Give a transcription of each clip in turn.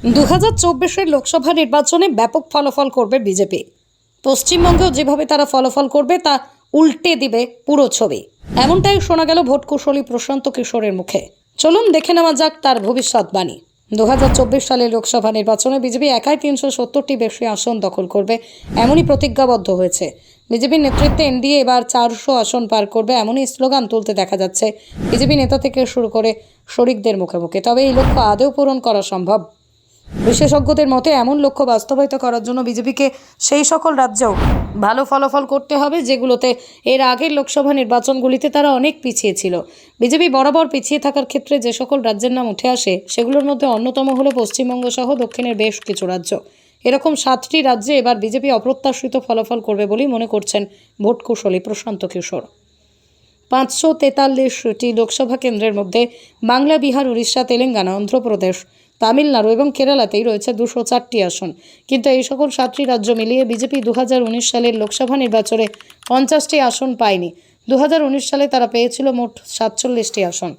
দু হাজার চব্বিশের লোকসভা নির্বাচনে ব্যাপক ফলাফল করবে বিজেপি। পশ্চিমবঙ্গেও যেভাবে তারা ফলাফল করবে, তা উল্টে দিবে পুরো ছবি। এমনটাই শোনা গেল ভোট কুশলী প্রশান্ত কিশোরের মুখে। চলুন দেখে নেওয়া যাক তার ভবিষ্যৎবাণী দু হাজার চব্বিশ সালের লোকসভা নির্বাচনে বিজেপি একাই তিনশো সত্তরটি বেশি আসন দখল করবে, এমনই প্রতিজ্ঞাবদ্ধ হয়েছে। বিজেপির নেতৃত্বে এনডিএ এবার চারশো আসন পার করবে, এমনই স্লোগান তুলতে দেখা যাচ্ছে। বিজেপি নেতা থেকে শুরু করে শরিকদের মুখে মুখে। তবে এই লক্ষ্য আদৌ পূরণ করা সম্ভব? বিশেষজ্ঞদের মতে, এমন লক্ষ্য বাস্তবায়িত করার জন্য বিজেপিকে সেই সকল রাজ্যেও ভালো ফলাফল করতে হবে, যেগুলোতে এর আগের লোকসভা নির্বাচনগুলিতে তারা অনেক পিছিয়ে ছিল। বিজেপি বরাবর পিছিয়ে থাকার ক্ষেত্রে যে সকল রাজ্যের নাম উঠে আসে, সেগুলোর মধ্যে অন্যতম হলো পশ্চিমবঙ্গ সহ দক্ষিণের বেশ কিছু রাজ্য। এরকম সাতটি রাজ্যে এবার বিজেপি অপ্রত্যাশিত ফলাফল করবে বলেই মনে করছেন ভোট কুশলী প্রশান্ত কিশোর। পাঁচশো তেতাল্লিশটি লোকসভা কেন্দ্রের মধ্যে বাংলা, বিহার, উড়িষ্যা, তেলেঙ্গানা, অন্ধ্রপ্রদেশ তামিলনাড়ু এবং কেরালাতেই রয়েছে দুশো চারটি আসন। কিন্তু এই সকল সাতটি রাজ্য মিলিয়ে বিজেপি দুহাজার উনিশ সালের লোকসভা নির্বাচনে পঞ্চাশটি আসন পায়নি। দুহাজার উনিশ সালে তারা পেয়েছিল মোট সাতচল্লিশটি আসন।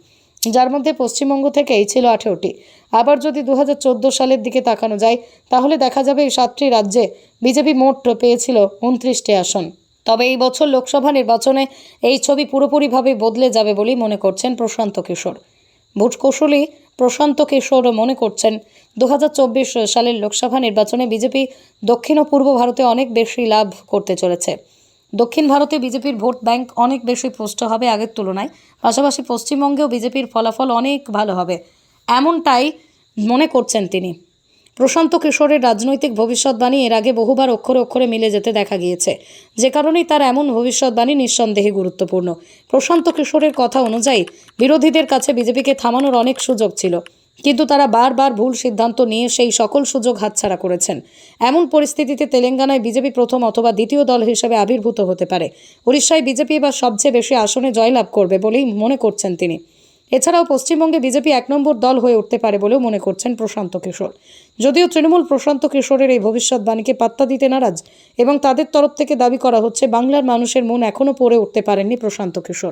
যার মধ্যে পশ্চিমবঙ্গ থেকেই ছিল আঠেরোটি। আবার যদি দু হাজার চোদ্দ সালের দিকে তাকানো যায়, তাহলে দেখা যাবে এই সাতটি রাজ্যে বিজেপি মোট পেয়েছিল উনত্রিশটি আসন। তবে এই বছর লোকসভা নির্বাচনে এই ছবি পুরোপুরিভাবে বদলে যাবে বলেই মনে করছেন প্রশান্ত কিশোর। ভোট কৌশলী প্রশান্ত কিশোর মনে করছেন। দু হাজার চব্বিশ সালের লোকসভা নির্বাচনে বিজেপি দক্ষিণ ও পূর্ব ভারতে অনেক বেশি লাভ করতে চলেছে। দক্ষিণ ভারতে বিজেপির ভোট ব্যাংক অনেক বেশি পুষ্ট হবে আগের তুলনায়। পাশাপাশি পশ্চিমবঙ্গেও বিজেপির ফলাফল অনেক ভালো হবে, এমনটাই মনে করছেন তিনি। প্রশান্ত কিশোরের রাজনৈতিক ভবিষ্যৎবাণী এর আগে বহুবার অক্ষরে অক্ষরে মিলে যেতে দেখা গিয়েছে। যে কারণেই তার এমন ভবিষ্যৎবাণী নিঃসন্দেহে গুরুত্বপূর্ণ। প্রশান্ত কিশোরের কথা অনুযায়ী বিরোধীদের কাছে বিজেপিকে থামানোর অনেক সুযোগ ছিল। কিন্তু তারা বারবার ভুল সিদ্ধান্ত নিয়ে সেই সকল সুযোগ হাতছাড়া করেছেন। এমন পরিস্থিতিতে তেলেঙ্গানায় বিজেপি প্রথম অথবা দ্বিতীয় দল হিসেবে আবির্ভূত হতে পারে। উড়িষ্যায় বিজেপি এবার সবচেয়ে বেশি আসনে জয়লাভ করবে বলেই মনে করছেন তিনি। এছাড়াও পশ্চিমবঙ্গে বিজেপি এক নম্বর দল হয়ে উঠতে পারে বলেও মনে করছেন প্রশান্ত কিশোর। যদিও তৃণমূল প্রশান্ত কিশোরের এই ভবিষ্যৎবাণীকে পাত্তা দিতে নারাজ এবং তাদের তরফ থেকে দাবি করা হচ্ছে, বাংলার মানুষের মন এখনও পড়ে উঠতে পারেননি প্রশান্ত কিশোর।